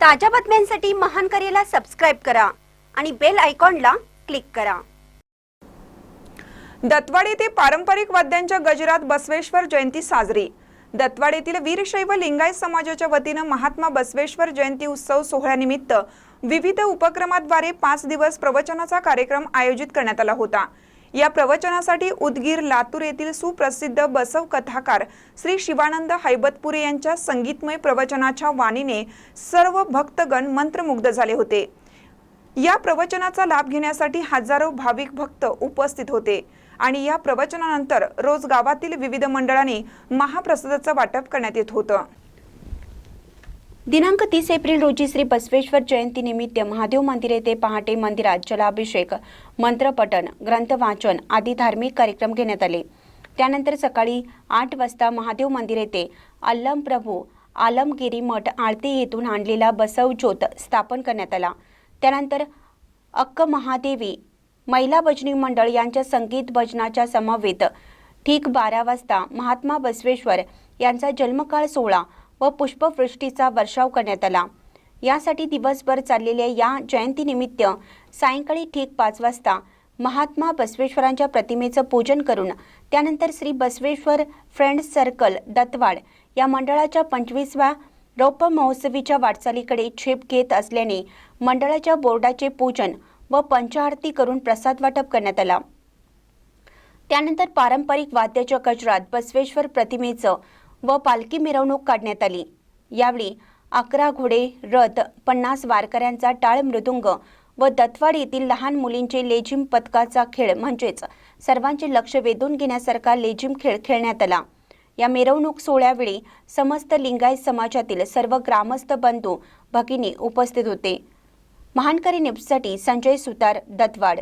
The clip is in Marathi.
ताज्या बातम्यांसाठी महान करेला सबस्क्राईब करा आणि बेल आयकॉनला क्लिक करा. दत्वाड येथे पारंपरिक वाद्यांच्या गजरात बसवेश्वर जयंती साजरी. दत्वाड येथील वीरशैव लिंगायत समाजाच्या वतीनं महात्मा बसवेश्वर जयंती उत्सव सोहळ्यानिमित्त विविध उपक्रमाद्वारे पाच दिवस प्रवचनाचा कार्यक्रम आयोजित करण्यात आला होता. या प्रवचनासाठी उदगीर लातूर येथील सुप्रसिद्ध बसव कथाकार श्री शिवानंद हैबतपुरे यांच्या संगीतमय प्रवचनाच्या वाणीने सर्व भक्तगण मंत्रमुग्ध झाले होते. या प्रवचनाचा लाभ घेण्यासाठी हजारो भाविक भक्त उपस्थित होते आणि या प्रवचनानंतर रोज गावातील विविध मंडळांनी महाप्रसादाचं वाटप करण्यात येत होतं. दिनांक तीस एप्रिल रोजी श्री बसवेश्वर जयंती निमित्त महादेव मंदिर येथे पहाटे मंदिरात जलाभिषेक मंत्रपठण ग्रंथवाचन आदी धार्मिक कार्यक्रम घेण्यात आले. त्यानंतर सकाळी आठ वाजता महादेव मंदिर येथे अल्लम प्रभू आलमगिरी मठ आळते येथून आणलेला बसवज्योत स्थापन करण्यात आला. त्यानंतर अक्क महादेवी महिला भजनी मंडळ यांच्या संगीत भजनाच्या समवेत ठीक बारा वाजता महात्मा बसवेश्वर यांचा जन्मकाळ सोहळा व पुष्पवृष्टीचा वर्षाव करण्यात आला. यासाठी दिवसभर चाललेल्या या जयंतीनिमित्त सायंकाळी ठीक पाच वाजता महात्मा बसवेश्वरांच्या प्रतिमेचं पूजन करून त्यानंतर श्री बसवेश्वर फ्रेंड्स सर्कल दत्तवाड या मंडळाच्या पंचवीसव्या रौप्य महोत्सवीच्या वाटचालीकडे छेप घेत असल्याने मंडळाच्या बोर्डाचे पूजन व पंचआरती करून प्रसाद वाटप करण्यात आला. त्यानंतर पारंपरिक वाद्याच्या गजरात बसवेश्वर प्रतिमेचं व पालखी मिरवणूक काढण्यात आली. यावेळी अकरा घोडे रथ पन्नास वारकऱ्यांचा टाळ मृदुंग व दत्वाड येथील लहान मुलींचे लेझिम पथकाचा खेळ म्हणजेच सर्वांचे लक्ष वेधून घेण्यासारखा लेझिम खेळ खेळण्यात आला. या मिरवणूक सोहळ्यावेळी समस्त लिंगायत समाजातील सर्व ग्रामस्थ बंधू भगिनी उपस्थित होते. महानकरी न्यूजसाठी संजय सुतार दत्वाड